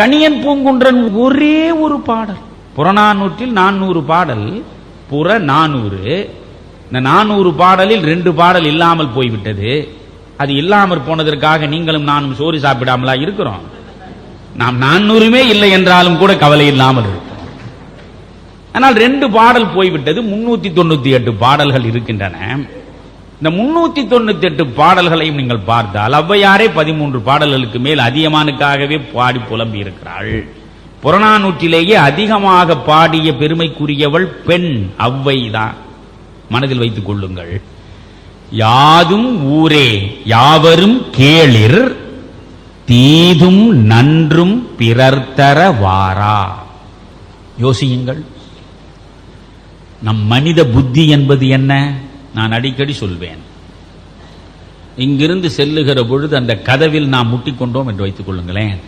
கணியன் பூங்குன்றன் ஒரே ஒரு பாடல். புறநானூற்றில் நானூறு பாடல் புற நானூறு. இந்த நானூறு பாடலில் ரெண்டு பாடல் இல்லாமல் போய்விட்டது. அது இல்லாமல் போனதற்காக நீங்களும் நானும் சோறு சாப்பிடாமலா இருக்கிறோம். நாம் நானூறுமே இல்லை என்றாலும் கூட கவலை இல்லாமல் இருக்கும் ஆனால் ரெண்டு பாடல் போய்விட்டது முன்னூத்தி தொண்ணூத்தி எட்டு பாடல்கள் இருக்கின்றன. இந்த முன்னூத்தி தொண்ணூத்தி எட்டு பாடல்களையும் நீங்கள் பார்த்தால் ஔவையாரே பதிமூன்று பாடல்களுக்கு மேல் அதிகமானுக்காகவே பாடி புலம்பி இருக்கிறாள். புறநானூற்றிலேயே அதிகமாக பாடிய பெருமைக்குரியவள் பெண் ஔவைதான். மனதில் வைத்துக் கொள்ளுங்கள். யாதும் ஊரே யாவரும் கேளிர் தீதும் நன்றும் பிறர்த்தர வாரா. யோசியுங்கள். நம் மனித புத்தி என்பது என்ன? நான் அடிக்கடி சொல்வேன். இங்கிருந்து செல்லுகிற பொழுது அந்த கதவில் நாம் முட்டிக்கொண்டோம் என்று வைத்துக் கொள்ளுங்களேன்.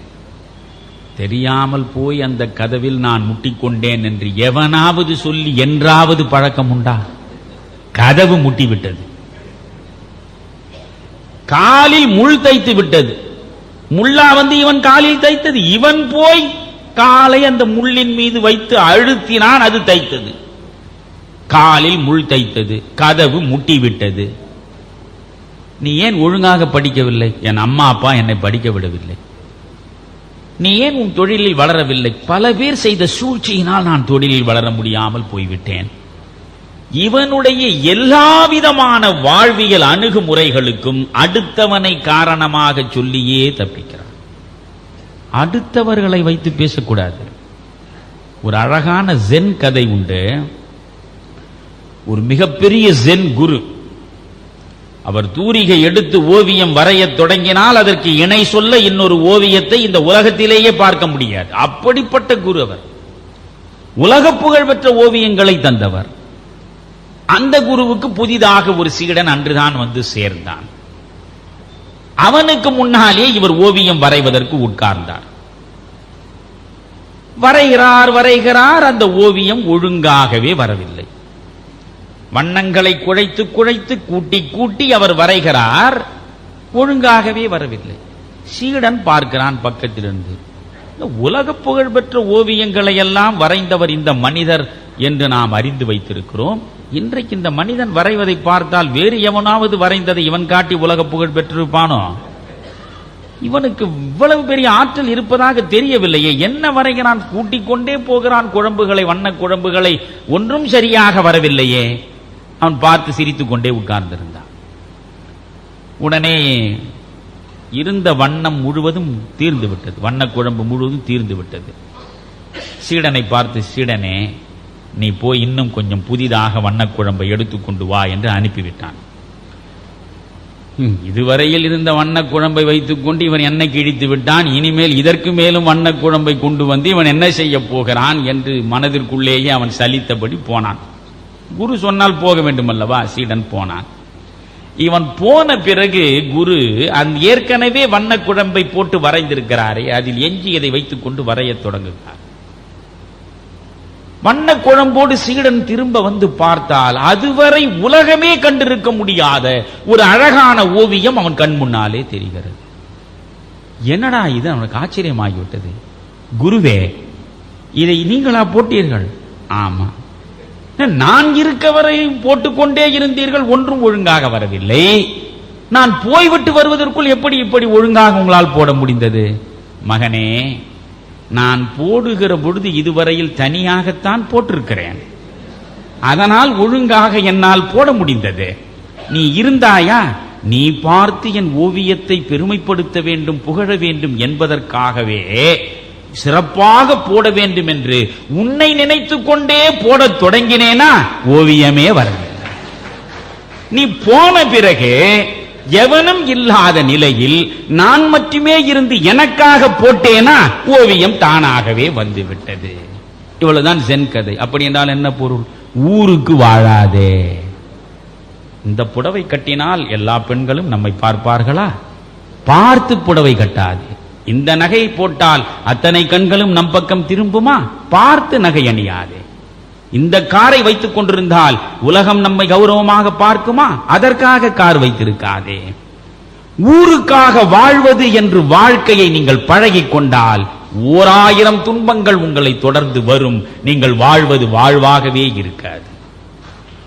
தெரியாமல் போய் அந்த கதவில் நான் முட்டிக்கொண்டேன் என்று எவனாவது சொல்லி என்றாவது பழக்கம் உண்டா? கதவு முட்டிவிட்டது. காலில் முள் தைத்து விட்டது. முள்ளா வந்து இவன் காலில் தைத்தது. இவன் போய் காலை அந்த முள்ளின் மீது வைத்து அழுத்தினான் அது தைத்தது. காலில் முள் தைத்தது கதவு முட்டிவிட்டது. நீ ஏன் ஒழுங்காக படிக்கவில்லை? என் அம்மா அப்பா என்னை படிக்க விடவில்லை. நீ ஏன் உன் தொழிலில் வளரவில்லை? பல பேர் செய்த சூழ்ச்சியினால் நான் தொழிலில் வளர முடியாமல் போய்விட்டேன். இவனுடைய எல்லாவிதமான வாழ்வியல் அணுகுமுறைகளுக்கும் அடுத்தவனை காரணமாக சொல்லியே தப்பிக்கிறான். அடுத்தவர்களை வைத்து பேசக்கூடாது. ஒரு அழகான ஜென் கதை உண்டு. ஒரு மிகப்பெரிய ஜென் குரு. அவர் தூரிகை எடுத்து ஓவியம் வரைய தொடங்கினால் அதற்கு இணை சொல்ல இன்னொரு ஓவியத்தை இந்த உலகத்திலேயே பார்க்க முடியாது. அப்படிப்பட்ட குரு அவர். உலக புகழ் பெற்ற ஓவியங்களை தந்தவர். அந்த குருவுக்கு புதிதாக ஒரு சீடன் அன்றுதான் வந்து சேர்ந்தான். அவனுக்கு முன்னாலே இவர் ஓவியம் வரைவதற்கு உட்கார்ந்தார். வரைகிறார் வரைகிறார் அந்த ஓவியம் ஒழுங்காகவே வரவில்லை. வண்ணங்களை குழைத்து குழைத்து கூட்டி கூட்டி அவர் வரைகிறார். ஒழுங்காகவே வரவில்லை. சீடன் பார்க்கிறான் பக்கத்திலிருந்து. இந்த உலக புகழ் பெற்ற ஓவியங்களை எல்லாம் வரைந்தவர் இந்த மனிதர் என்று நாம் அறிந்து வைத்திருக்கிறோம். இன்றைக்கு இந்த மனிதன் வரைவதை பார்த்தால் வேறு எவனாவது வரைந்ததை இவன் காட்டி உலக புகழ் பெற்றிருப்பானோ? இவனுக்கு இவ்வளவு பெரிய ஆற்றல் இருப்பதாக தெரியவில்லையே. என்ன வரைகிறான்? கூட்டிக் கொண்டே போகிறான் குழம்புகளை வண்ண குழம்புகளை. ஒன்றும் சரியாக வரவில்லையே. அவன் பார்த்து சிரித்து கொண்டே உட்கார்ந்திருந்தான். உடனே இருந்த வண்ணம் முழுவதும் தீர்ந்து விட்டது. வண்ண குழம்பு முழுவதும் தீர்ந்து விட்டது. சீடனை பார்த்து சீடனே நீ போய் இன்னும் கொஞ்சம் புதிதாக வண்ணக்குழம்பை எடுத்துக்கொண்டு வா என்று அனுப்பிவிட்டான். இதுவரையில் இருந்த வண்ணக் குழம்பை வைத்துக்கொண்டு இவன் என்ன கிழித்து விட்டான்? இனிமேல் இதற்கு மேலும் வண்ணக் குழம்பை கொண்டு வந்து இவன் என்ன செய்ய போகிறான்? என்று மனதிற்குள்ளேயே அவன் சலித்தபடி போனான். குரு சொன்னால் போக வேண்டும் அல்லவா சீடன் போனான். இவன் போன பிறகு குரு அந்த ஏற்கனவே வண்ண குழம்பை போட்டு வரைந்திருக்கிறாரே அதில் எஞ்சியதை வைத்துக் கொண்டு வரையத் தொடங்குகிறார். வண்ண குழம்போடு சீடன் திரும்ப வந்து பார்த்தால் அதுவரை உலகமே கண்டிருக்க முடியாத ஒரு அழகான ஓவியம் அவன் கண் முன்னாலே தெரிகிறது. என்னடா இது? அவனுக்கு ஆச்சரியமாகிவிட்டது. குருவே இதை நீங்களா போட்டீர்கள்? ஆமா நான் இருக்க வரை போட்டுக்கொண்டே இருந்தீர்கள் ஒன்றும் ஒழுங்காக வரவில்லை. நான் போய்விட்டு வருவதற்குள் எப்படி இப்படி ஒழுங்காக உங்களால் போட முடிந்தது? மகனே நான் போடுகிற பொழுது இதுவரையில் தனியாகத்தான் போட்டிருக்கிறேன். அதனால் ஒழுங்காக என்னால் போட முடிந்தது. நீ இருந்தாயா? நீ பார்த்து என் ஓவியத்தை பெருமைப்படுத்த வேண்டும் புகழ வேண்டும் என்பதற்காகவே சிறப்பாக போட வேண்டும் என்று உன்னை நினைத்துக் கொண்டே போடத் தொடங்கினேனா? ஓவியமே வரவில்லை. நீ போன பிறகு எவனும் இல்லாத நிலையில் நான் மட்டுமே இருந்து எனக்காக போட்டேனா? ஓவியம் தானாகவே வந்து விட்டது இவ்வளவுதான் சென் கதை. அப்படி என்றால் என்ன பொருள்? ஊருக்கு வாழாதே. இந்த புடவை கட்டினால் எல்லா பெண்களும் நம்மை பார்ப்பார்களா? பார்த்து புடவை கட்டாதே. இந்த நகை போட்டால் அத்தனை கண்களும் நம் பக்கம் திரும்புமா? பார்த்து நகை அணியாதே. இந்த காரை வைத்துக் கொண்டிருந்தால் உலகம் நம்மை கௌரவமாக பார்க்குமா? அதற்காக கார் வைத்திருக்காதே. ஊருக்காக வாழ்வது என்று வாழ்க்கையை நீங்கள் பழகிக் கொண்டால் ஓராயிரம் துன்பங்கள் உங்களை தொடர்ந்து வரும். நீங்கள் வாழ்வது வாழ்வாகவே இருக்காது.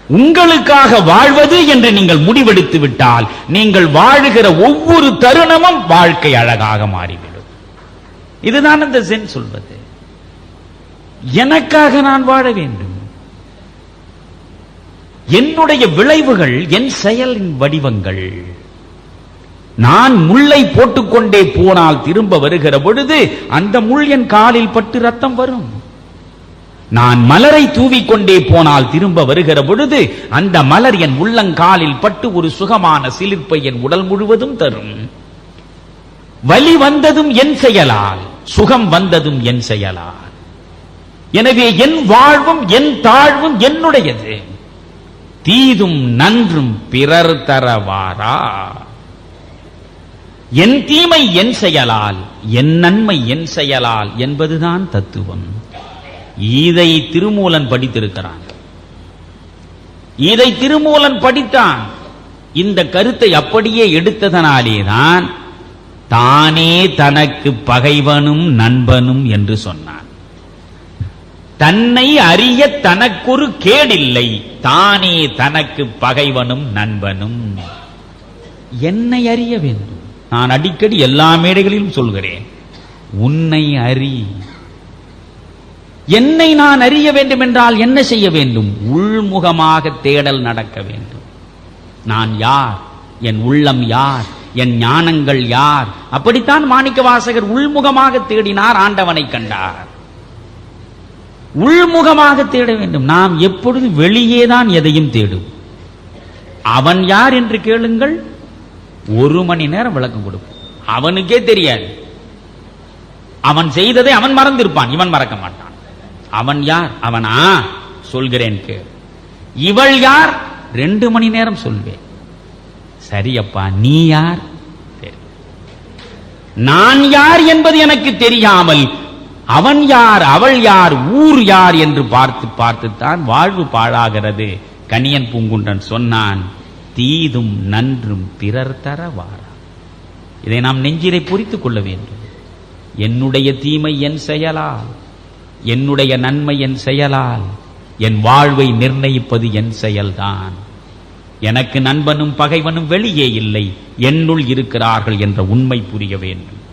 உங்களுக்காக வாழ்வது என்று நீங்கள் முடிவெடுத்து விட்டால் நீங்கள் வாழுகிற ஒவ்வொரு தருணமும் வாழ்க்கை அழகாக மாறிவிடும். இதுதான் அந்த சென் சொல்வது. எனக்காக நான் வாழ வேண்டும். என்னுடைய விளைவுகள் என் செயலின் வடிவங்கள். நான் முள்ளை போட்டுக்கொண்டே போனால் திரும்ப வருகிற பொழுது அந்த முள் என் காலில் பட்டு ரத்தம் வரும். நான் மலரை தூவிக்கொண்டே போனால் திரும்ப வருகிற பொழுது அந்த மலர் என் உள்ளங்காலில் பட்டு ஒரு சுகமான சிலிர்ப்பை என் உடல் முழுவதும் தரும். வலி வந்ததும் என் செயலால் சுகம் வந்ததும் என் செயலால். எனவே என் வாழ்வும் என் தாழ்வும் என்னுடையது. தீதும் நன்றும் பிறர் தரவாரா? என் தீமை என் செயலால் என் நன்மை என் செயலால் என்பதுதான் தத்துவம். இதை திருமூலன் படித்திருக்கிறான். இதை திருமூலன் படித்தான். இந்த கருத்தை அப்படியே எடுத்ததனாலேதான் தானே தனக்கு பகைவனும் நண்பனும் என்று சொன்னான். தன்னை அறிய தனக்கொரு கேடில்லை. தானே தனக்கு பகைவனும் நண்பனும். என்னை அறிய வேண்டும். நான் அடிக்கடி எல்லா மேடைகளிலும் சொல்கிறேன். உன்னை அறி. என்னை நான் அறிய வேண்டும் என்றால் என்ன செய்ய வேண்டும்? உள்முகமாக தேடல் நடக்க வேண்டும். நான் யார்? என் உள்ளம் யார்? என் ஞானங்கள் யார்? அப்படித்தான் மாணிக்க வாசகர் உள்முகமாக தேடினார் ஆண்டவனை கண்டார். உள்முகமாக தேட வேண்டும். நாம் எப்பொழுது வெளியேதான் எதையும் தேடும் அவன் யார் என்று கேளுங்கள். ஒரு மணி நேரம் விளக்கம் கொடுப்போம். அவனுக்கே தெரியாது. அவன் செய்ததை அவன் மறந்திருப்பான். இவன் மறக்க மாட்டான். அவன் யார்? அவனா? சொல்கிறேன் இவள் யார்? ரெண்டு மணி நேரம் சொல்வேன். சரியப்பா நீ யார்? நான் யார் என்பது எனக்கு தெரியாமல் அவன் யார் அவள் யார் ஊர் யார் என்று பார்த்து பார்த்துத்தான் வாழ்வு பாழாகிறது. கனியன் பூங்குன்றன் சொன்னான் தீதும் நன்றும் பிறர் தர வாரா. இதை நாம் நெஞ்சிலை பொறித்துக் கொள்ள வேண்டும். என்னுடைய தீமை என் செயலால். என்னுடைய நன்மை என் செயலால் என் வாழ்வை நிர்ணயிப்பது என் செயல்தான். எனக்கு நண்பனும் பகைவனும் வெளியே இல்லை என்னுள் இருக்கிறார்கள் என்ற உண்மை புரிய வேண்டும்.